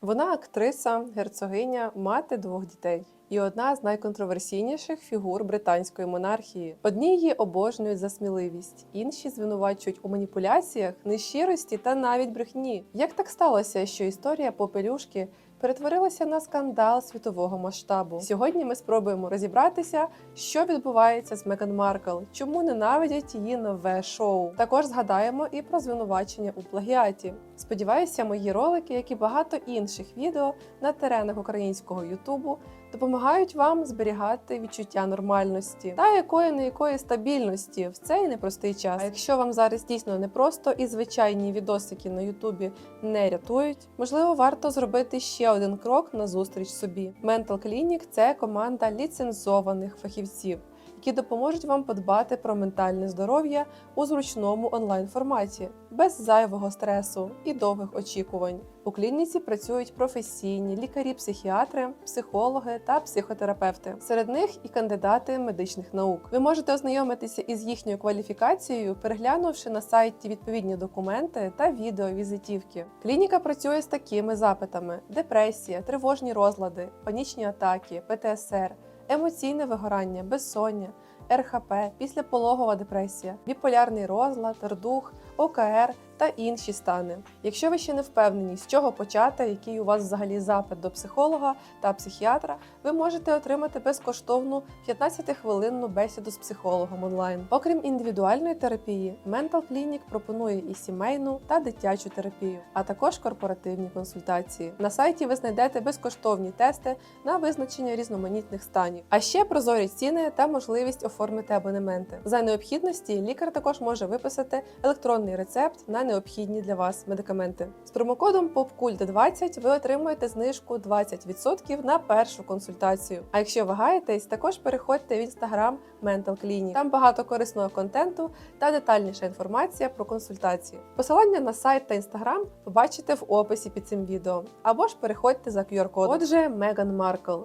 Вона актриса, герцогиня, мати двох дітей і одна з найконтроверсійніших фігур британської монархії. Одні її обожнюють за сміливість, інші звинувачують у маніпуляціях, нещирості та навіть брехні. Як так сталося, що історія попелюшки перетворилася на скандал світового масштабу? Сьогодні ми спробуємо розібратися, що відбувається з Меган Маркл, чому ненавидять її нове шоу. Також згадаємо і про звинувачення у плагіаті. Сподіваюся, мої ролики, як і багато інших відео на теренах українського Ютубу, допомагають вам зберігати відчуття нормальності та якої не якої стабільності в цей непростий час. А якщо вам зараз дійсно непросто і звичайні відосики на Ютубі не рятують, можливо, варто зробити ще один крок на зустріч собі. Mental Clinic – це команда ліцензованих фахівців. Які допоможуть вам подбати про ментальне здоров'я у зручному онлайн форматі, без зайвого стресу і довгих очікувань. У клініці працюють професійні лікарі-психіатри, психологи та психотерапевти. Серед них і кандидати медичних наук. Ви можете ознайомитися із їхньою кваліфікацією, переглянувши на сайті відповідні документи та відеовізитівки. Клініка працює з такими запитами: депресія, тривожні розлади, панічні атаки, ПТСР емоційне вигорання, безсоння, РХП, післяпологова депресія, біполярний розлад, рдух, ОКР та інші стани. Якщо ви ще не впевнені, з чого почати, який у вас взагалі запит до психолога та психіатра, ви можете отримати безкоштовну 15-хвилинну бесіду з психологом онлайн. Окрім індивідуальної терапії, Mental Clinic пропонує і сімейну та дитячу терапію, а також корпоративні консультації. На сайті ви знайдете безкоштовні тести на визначення різноманітних станів, а ще прозорі ціни та можливість оформити абонементи. За необхідності лікар також може виписати електронний рецепт на необхідні для вас медикаменти. З промокодом POPCULT20 ви отримуєте знижку 20% на першу консультацію. А якщо вагаєтесь, також переходьте в інстаграм Mental Clinic. Там багато корисного контенту та детальніша інформація про консультації. Посилання на сайт та інстаграм побачите в описі під цим відео, або ж переходьте за QR-кодом. Отже, Меган Маркл.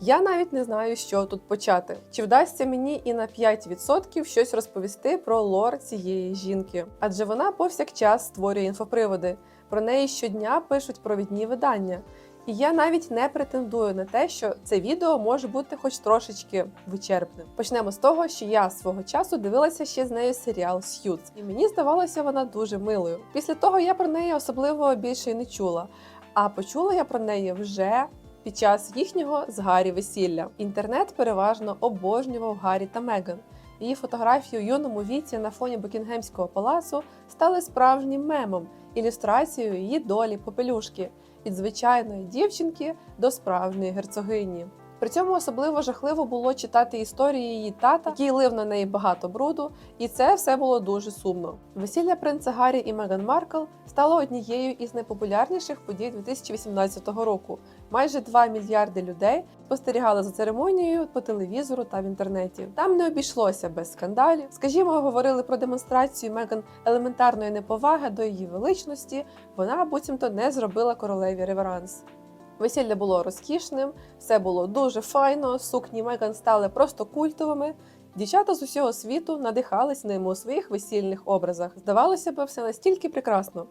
Я навіть не знаю, що тут почати. Чи вдасться мені і на 5% щось розповісти про лор цієї жінки? Адже вона повсякчас створює інфоприводи. Про неї щодня пишуть провідні видання. І я навіть не претендую на те, що це відео може бути хоч трошечки вичерпним. Почнемо з того, що я свого часу дивилася ще з нею серіал С'юз, і мені здавалося вона дуже милою. Після того я про неї особливо більше й не чула. А почула я про неї вже під час їхнього з Гаррі весілля. Інтернет переважно обожнював Гаррі та Меган. Її фотографії у юному віці на фоні Букінгемського палацу стали справжнім мемом, ілюстрацією її долі попелюшки від звичайної дівчинки до справжньої герцогині. При цьому особливо жахливо було читати історії її тата, який лив на неї багато бруду, і це все було дуже сумно. Весілля принца Гаррі і Меган Маркл стало однією із найпопулярніших подій 2018 року. Майже 2 мільярди людей спостерігали за церемонією по телевізору та в інтернеті. Там не обійшлося без скандалів. Скажімо, говорили про демонстрацію Меган елементарної неповаги до її величності. Вона буцімто не зробила королеві реверанс. Весілля було розкішним, все було дуже файно. Сукні Меган стали просто культовими. Дівчата з усього світу надихались ними у своїх весільних образах. Здавалося б, все настільки прекрасно,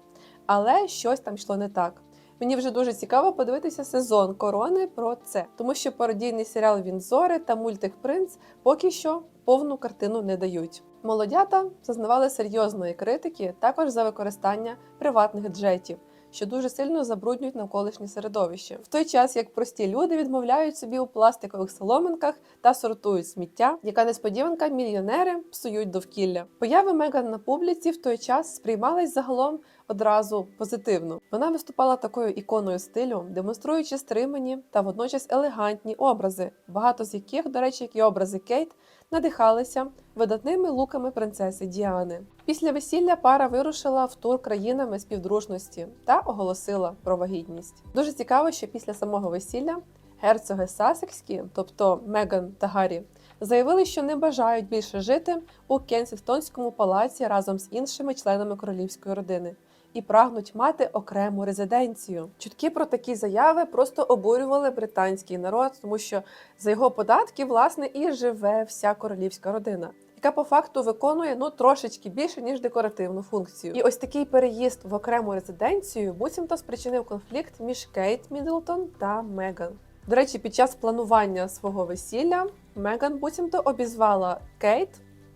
але щось там йшло не так. Мені вже дуже цікаво подивитися сезон корони про це, тому що пародійний серіал Вінзори та мультик Принц поки що повну картину не дають. Молодята зазнавали серйозної критики також за використання приватних джетів що дуже сильно забруднюють навколишнє середовище, в той час як прості люди відмовляють собі у пластикових соломинках та сортують сміття, яка несподіванка мільйонери псують довкілля. Появи Меган на публіці в той час сприймались загалом одразу позитивно. Вона виступала такою іконою стилю, демонструючи стримані та водночас елегантні образи, багато з яких, до речі, як і образи Кейт, надихалися видатними луками принцеси Діани. Після весілля пара вирушила в тур країнами співдружності та оголосила про вагітність. Дуже цікаво, що після самого весілля герцоги Сасекські, тобто Меган та Гаррі, заявили, що не бажають більше жити у Кенсінгтонському палаці разом з іншими членами королівської родини. І прагнуть мати окрему резиденцію. Чутки про такі заяви просто обурювали британський народ, тому що за його податки власне і живе вся королівська родина. яка по факту виконує ну трошечки більше ніж декоративну функцію. І ось такий переїзд в окрему резиденцію буцімто спричинив конфлікт між Кейт Мідлтон та Меган. До речі, під час планування свого весілля Меган буцімто обізвала Кейт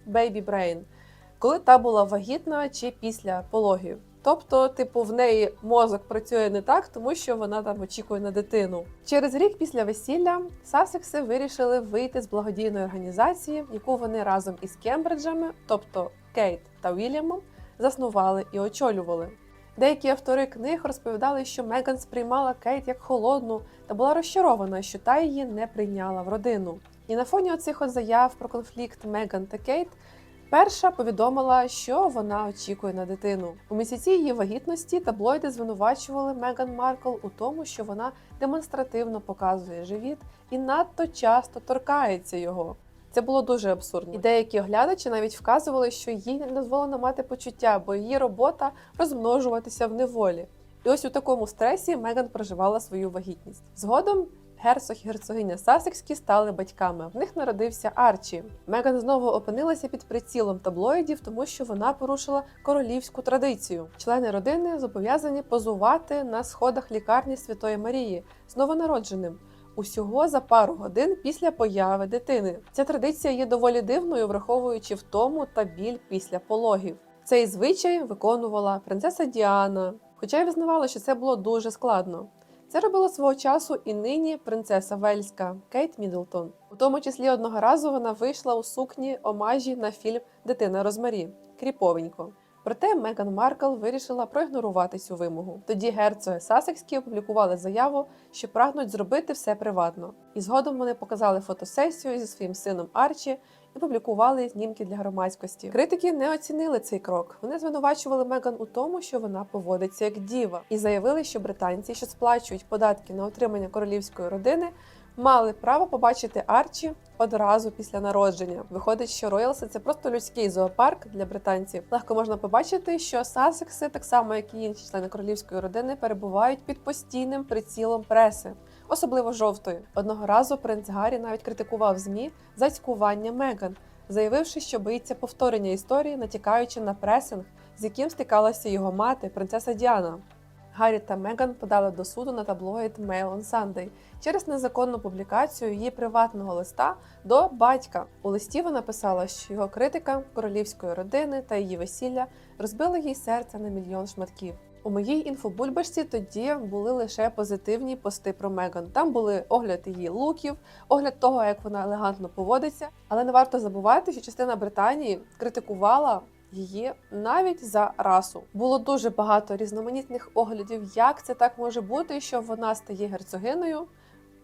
Baby Brain, коли та була вагітна чи після пологів. Тобто, типу, в неї мозок працює не так, тому що вона там очікує на дитину. Через рік після весілля Сасекси вирішили вийти з благодійної організації, яку вони разом із Кембриджами, тобто Кейт та Вільямом, заснували і очолювали. Деякі автори книг розповідали, що Меган сприймала Кейт як холодну та була розчарована, що та її не прийняла в родину. І на фоні оцих от заяв про конфлікт Меган та Кейт Перша повідомила, що вона очікує на дитину. У місяці її вагітності таблоїди звинувачували Меган Маркл у тому, що вона демонстративно показує живіт і надто часто торкається його. Це було дуже абсурдно. І деякі оглядачі навіть вказували, що їй не дозволено мати почуття, бо її робота розмножуватися в неволі. І ось у такому стресі Меган проживала свою вагітність. Згодом герцог і герцогиня Сасекські стали батьками. В них народився Арчі. Меган знову опинилася під прицілом таблоїдів, тому що вона порушила королівську традицію. Члени родини зобов'язані позувати на сходах лікарні Святої Марії з новонародженим. Усього за пару годин після появи дитини. Ця традиція є доволі дивною, враховуючи втому та біль після пологів. Цей звичай виконувала принцеса Діана, хоча й визнавала, що це було дуже складно. Це робила свого часу і нині принцеса Вельська Кейт Мідлтон. У тому числі одного разу вона вийшла у сукні омажі на фільм Дитина Розмарі кріповенько. Проте Меган Маркл вирішила проігнорувати цю вимогу. Тоді герцоги Сасекські опублікували заяву, що прагнуть зробити все приватно. І згодом вони показали фотосесію зі своїм сином Арчі і публікували знімки для громадськості. Критики не оцінили цей крок. Вони звинувачували Меган у тому, що вона поводиться як діва, і заявили, що британці, що сплачують податки на отримання королівської родини, мали право побачити Арчі одразу після народження. Виходить, що Роялси це просто людський зоопарк для британців. Легко можна побачити, що Сасекси, так само як і інші члени королівської родини, перебувають під постійним прицілом преси. Особливо жовтої. Одного разу принц Гаррі навіть критикував змі за цькування Меган, заявивши, що боїться повторення історії, натякаючи на пресинг, з яким стикалася його мати, принцеса Діана. Гаррі та Меган подали до суду на таблоїд Mail on Sunday через незаконну публікацію її приватного листа до батька. У листі вона писала, що його критика королівської родини та її весілля розбили їй серце на мільйон шматків. У моїй інфобульбашці тоді були лише позитивні пости про Меган. Там були огляд її луків, огляд того, як вона елегантно поводиться. Але не варто забувати, що частина Британії критикувала її навіть за расу. Було дуже багато різноманітних оглядів, як це так може бути, що вона стає герцогиною.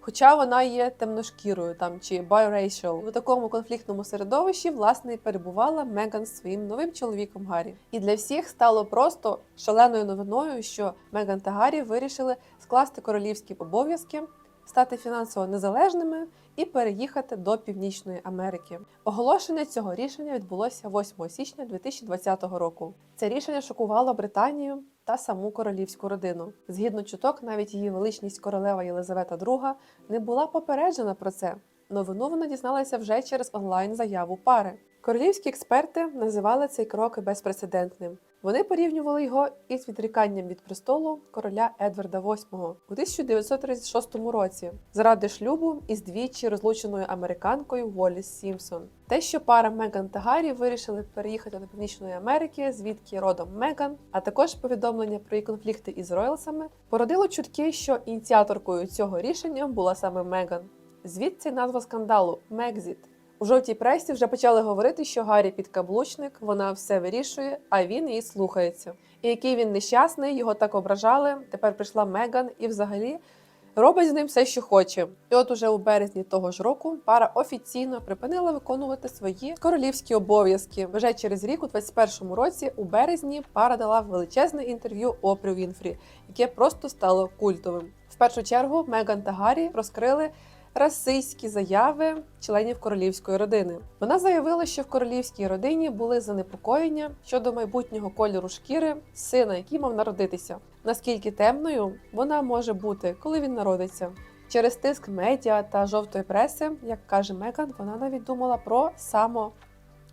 Хоча вона є темношкірою там чи biracial. у такому конфліктному середовищі власне і перебувала Меган з своїм новим чоловіком Гаррі. І для всіх стало просто шаленою новиною, що Меган та Гаррі вирішили скласти королівські обов'язки, стати фінансово незалежними і переїхати до Північної Америки. Оголошення цього рішення відбулося 8 січня 2020 року. Це рішення шокувало Британію та саму королівську родину. Згідно чуток, навіть її величність королева Єлизавета II не була попереджена про це. Новину вона дізналася вже через онлайн-заяву пари. Королівські експерти називали цей крок безпрецедентним. Вони порівнювали його із відріканням від престолу короля Едварда VIII у 1936 році заради шлюбу із двічі розлученою американкою Воліс Сімпсон. Те, що пара Меган та Гаррі вирішили переїхати до Північної Америки, звідки родом Меган, а також повідомлення про її конфлікти із роялсами, породило чутки, що ініціаторкою цього рішення була саме Меган. Звідси назва скандалу Мекзіт. У жовтій пресі вже почали говорити, що Гаррі підкаблучник, вона все вирішує, а він її слухається. І який він нещасний, його так ображали. Тепер прийшла Меган і взагалі робить з ним все, що хоче. І от уже у березні того ж року пара офіційно припинила виконувати свої королівські обов'язки. Вже через рік, у 21-му році, у березні, пара дала величезне інтерв'ю Опрі Вінфрі, яке просто стало культовим. В першу чергу Меган та Гаррі розкрили расистські заяви членів королівської родини. Вона заявила, що в королівській родині були занепокоєння щодо майбутнього кольору шкіри сина, який мав народитися. Наскільки темною вона може бути, коли він народиться. Через тиск медіа та жовтої преси, як каже Меган, вона навіть думала про само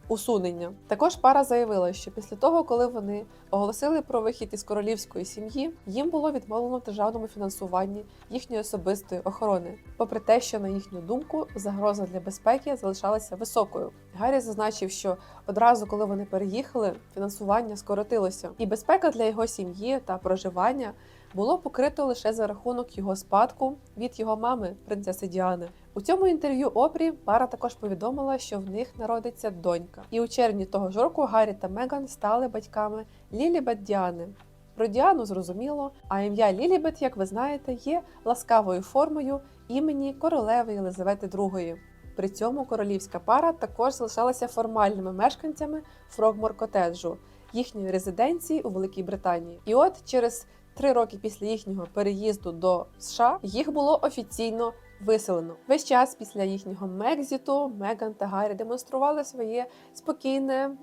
усунення. Також пара заявила, що після того, коли вони оголосили про вихід із королівської сім'ї, їм було відмовлено в державному фінансуванні їхньої особистої охорони, попри те, що на їхню думку загроза для безпеки залишалася високою. Гаррі зазначив, що одразу, коли вони переїхали, фінансування скоротилося, і безпека для його сім'ї та проживання було покрито лише за рахунок його спадку від його мами, принцеси Діани. У цьому інтерв'ю Опрі пара також повідомила, що в них народиться донька. І у червні того ж року Гаррі та Меган стали батьками Лілібет Діани. Про Діану зрозуміло, а ім'я Лілібет, як ви знаєте, є ласкавою формою імені королеви Єлизавети II. При цьому королівська пара також залишалася формальними мешканцями Фрогмор Котеджу, їхньої резиденції у Великій Британії. І от через три роки після їхнього переїзду до США їх було офіційно виселено. Весь час після їхнього Мекзіту Меган та Гаррі демонстрували своє спокійне.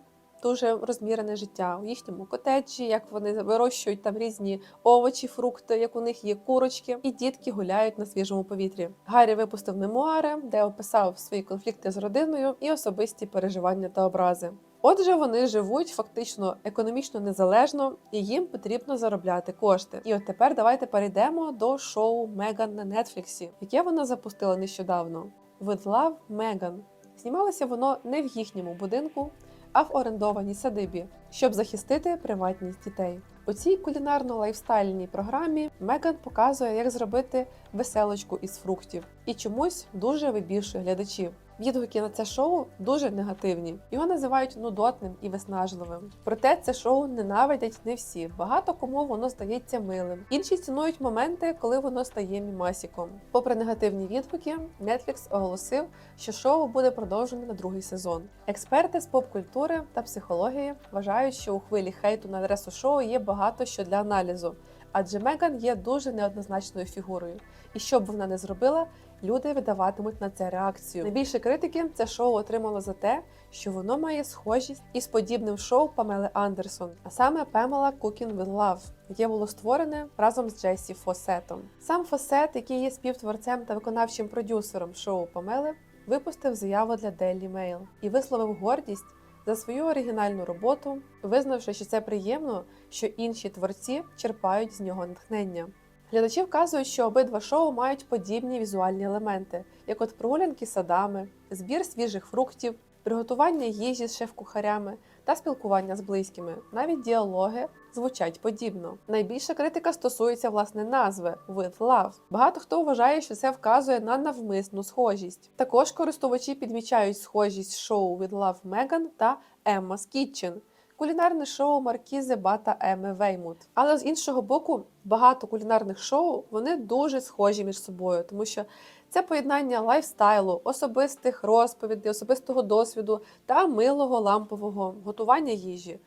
Дуже розмірене життя у їхньому котеджі, як вони вирощують там різні овочі, фрукти, як у них є курочки, і дітки гуляють на свіжому повітрі. Гаррі випустив мемуари, де описав свої конфлікти з родиною і особисті переживання та образи. Отже, вони живуть фактично економічно незалежно, і їм потрібно заробляти кошти. І от тепер давайте перейдемо до шоу Меган на Нетфліксі, яке вона запустила нещодавно. With Love Megan. Знімалося воно не в їхньому будинку, а в орендованій садибі, щоб захистити приватність дітей. У цій кулінарно-лайфстайльній програмі Меган показує, як зробити веселочку із фруктів, і чомусь дуже вибільшує глядачів. Відгуки на це шоу дуже негативні. Його називають нудотним і виснажливим. Проте це шоу ненавидять не всі. Багато кому воно здається милим. Інші цінують моменти, коли воно стає мімасіком. Попри негативні відгуки, Netflix оголосив, що шоу буде продовжене на другий сезон. Експерти з поп-культури та психології вважають, що у хвилі хейту на адресу шоу є багато що для аналізу. Адже Меган є дуже неоднозначною фігурою, і що б вона не зробила, люди видаватимуть на це реакцію. Найбільше критики це шоу отримало за те, що воно має схожість із подібним шоу Памели Андерсон, а саме Памела Cooking with Love, яке було створене разом з Джесі Фосетом. Сам Фосет, який є співтворцем та виконавчим продюсером шоу Памели, випустив заяву для Daily Mail і висловив гордість за свою оригінальну роботу, визнавши, що це приємно, що інші творці черпають з нього натхнення. Глядачі вказують, що обидва шоу мають подібні візуальні елементи, як от прогулянки садами, збір свіжих фруктів, приготування їжі з шеф-кухарями та спілкування з близькими. Навіть діалоги звучать подібно. Найбільша критика стосується власне назви «With Love». Багато хто вважає, що це вказує на навмисну схожість. Також користувачі підмічають схожість шоу «With Love Megan та Emma's Kitchen – кулінарне шоу Маркізи Бата Еми Веймут. Але з іншого боку, багато кулінарних шоу вони дуже схожі між собою, тому що це поєднання лайфстайлу, особистих розповідей, особистого досвіду та милого лампового готування їжі.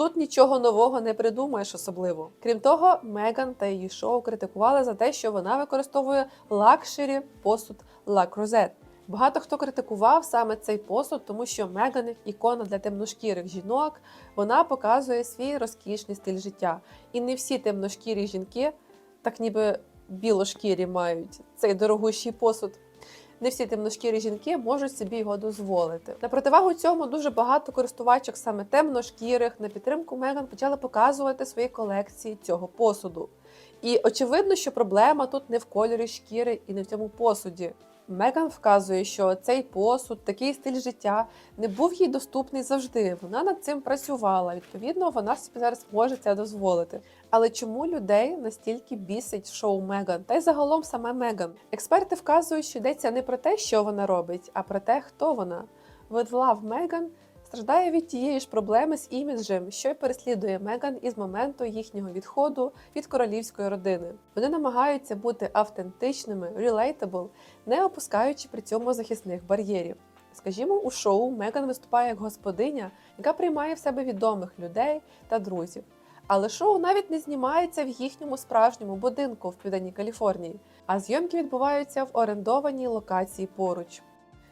Тут нічого нового не придумаєш особливо. Крім того, Меган та її шоу критикували за те, що вона використовує лакшері посуд La Crozet. Багато хто критикував саме цей посуд, тому що Меган, ікона для темношкірих жінок, вона показує свій розкішний стиль життя. І не всі темношкірі жінки, так ніби білошкірі мають цей дорогущий посуд. Не всі темношкірі жінки можуть собі його дозволити. На противагу цьому дуже багато користувачок саме темношкірих на підтримку Меган почали показувати свої колекції цього посуду. І очевидно, що проблема тут не в кольорі шкіри і не в цьому посуді. Меган вказує, що цей посуд, такий стиль життя не був їй доступний завжди. Вона над цим працювала. Відповідно, вона собі зараз може це дозволити. Але чому людей настільки бісить шоу Меган? Та й загалом саме Меган? Експерти вказують, що йдеться не про те, що вона робить, а про те, хто вона. With Megan страждає від тієї ж проблеми з іміджем, що й переслідує Меган із моменту їхнього відходу від королівської родини. Вони намагаються бути автентичними, relatable, не опускаючи при цьому захисних бар'єрів. Скажімо, у шоу Меган виступає як господиня, яка приймає в себе відомих людей та друзів. Але шоу навіть не знімається в їхньому справжньому будинку в південній Каліфорнії, а зйомки відбуваються в орендованій локації поруч.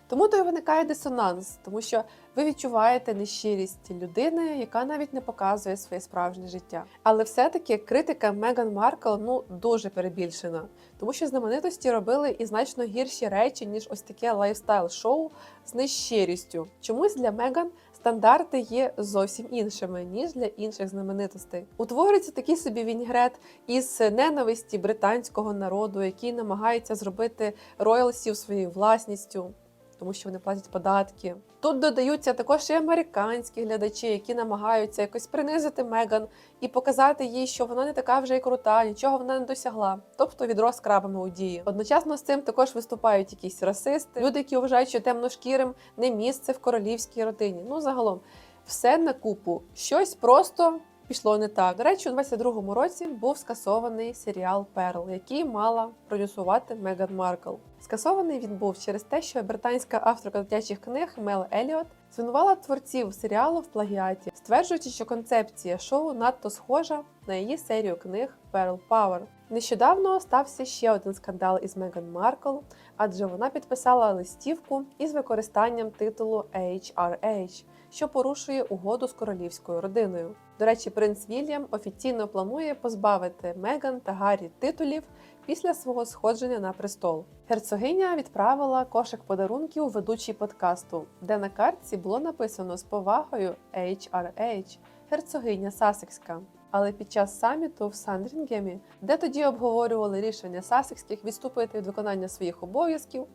Тому то й виникає дисонанс, тому що ви відчуваєте нещирість людини, яка навіть не показує своє справжнє життя. Але все-таки критика Меган Маркл ну дуже перебільшена, тому що знаменитості робили і значно гірші речі, ніж ось таке лайфстайл-шоу з нещирістю. Чомусь для Меган стандарти є зовсім іншими ніж для інших знаменитостей. Утворюється такий собі віньгрет із ненависті британського народу, який намагається зробити роялсів своєю власністю, тому що вони платять податки. Тут додаються також і американські глядачі, які намагаються якось принизити Меган і показати їй, що вона не така вже й крута, нічого вона не досягла, тобто відро з крабами у дії. Одночасно з цим також виступають якісь расисти, люди, які вважають, що темношкірим не місце в королівській родині. Ну загалом, все на купу. Щось просто пішло не так. До речі, у 22-му році був скасований серіал Перл, який мала продюсувати Меган Маркл. Скасований він був через те, що британська авторка дитячих книг Мел Еліот звинувала творців серіалу в плагіаті, стверджуючи, що концепція шоу надто схожа на її серію книг Pearl Power. Нещодавно стався ще один скандал із Меган Маркл, адже вона підписала листівку із використанням титулу HRH, що порушує угоду з королівською родиною. До речі, принц Вільям офіційно планує позбавити Меган та Гаррі титулів після свого сходження на престол. Герцогиня відправила кошик подарунків ведучій подкасту, де на картці було написано з повагою HRH герцогиня Сасекська. Але під час саміту в Сандрінгемі, де тоді обговорювали рішення Сасекських відступити від виконання своїх обов'язків,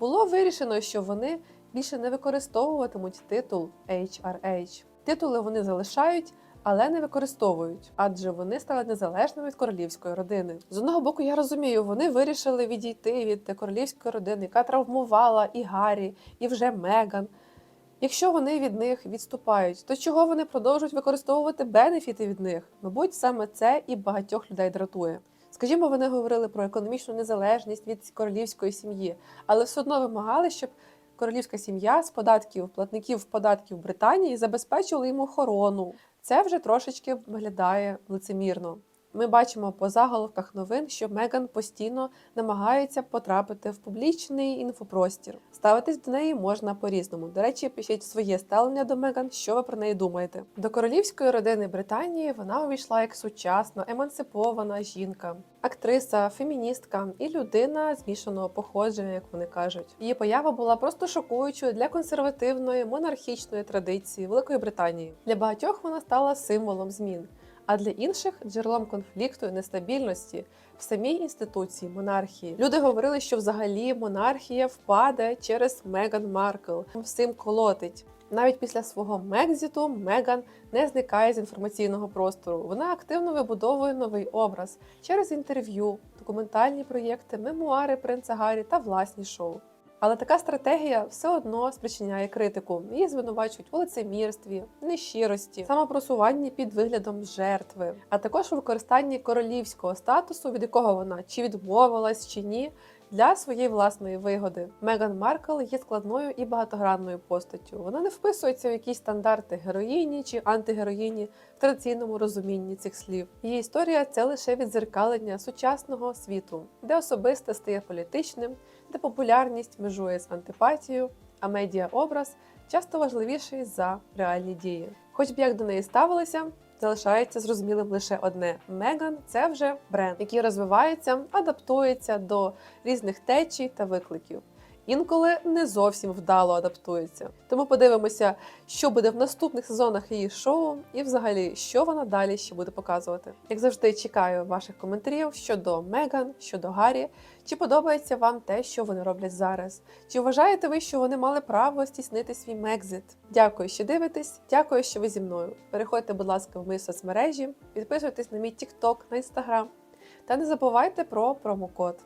було вирішено, що вони більше не використовуватимуть титул HRH. Титули вони залишають, але не використовують, адже вони стали незалежними від королівської родини. З одного боку, я розумію, вони вирішили відійти від королівської родини, яка травмувала і Гаррі, і вже Меган. Якщо вони від них відступають, то чого вони продовжують використовувати бенефіти від них? Мабуть, саме це і багатьох людей дратує. Скажімо, вони говорили про економічну незалежність від королівської сім'ї, але все одно вимагали, щоб королівська сім'я з податків платників податків Британії забезпечувала їм охорону. Це вже трошечки виглядає лицемірно. Ми бачимо по заголовках новин, що Меган постійно намагається потрапити в публічний інфопростір. Ставитись до неї можна по-різному. До речі, пишіть своє ставлення до Меган, що ви про неї думаєте. До королівської родини Британії вона увійшла як сучасна, емансипована жінка, актриса, феміністка і людина змішаного походження, як вони кажуть. Її поява була просто шокуючою для консервативної монархічної традиції Великої Британії. Для багатьох вона стала символом змін а для інших джерелом конфлікту і нестабільності в самій інституції монархії. Люди говорили, що взагалі монархія впаде через Меган Маркл, всім колотить. Навіть після свого Мекзіту Меган не зникає з інформаційного простору. Вона активно вибудовує новий образ через інтерв'ю, документальні проєкти, мемуари принца Гаррі та власні шоу. Але така стратегія все одно спричиняє критику. Її звинувачують у лицемірстві, нещирості, самопросуванні під виглядом жертви, а також використанні королівського статусу, від якого вона чи відмовилась, чи ні. Для своєї власної вигоди Меган Маркл є складною і багатогранною постаттю. Вона не вписується в якісь стандарти героїні чи антигероїні в традиційному розумінні цих слів. Її історія це лише відзеркалення сучасного світу, де особисте стає політичним, де популярність межує з антипатією, а медіаобраз часто важливіший за реальні дії. Хоч б як до неї ставилися. Залишається зрозумілим лише одне: Меган це вже бренд, який розвивається, адаптується до різних течій та викликів. Інколи не зовсім вдало адаптується. Тому подивимося, що буде в наступних сезонах її шоу, і взагалі, що вона далі ще буде показувати. Як завжди, чекаю ваших коментарів щодо Меган, щодо Гаррі. Чи подобається вам те, що вони роблять зараз? Чи вважаєте ви, що вони мали право стіснити свій Мекзит? Дякую, що дивитесь. Дякую, що ви зі мною. Переходьте, будь ласка, в мої соцмережі, підписуйтесь на мій TikTok, на Instagram. Та не забувайте про промокод.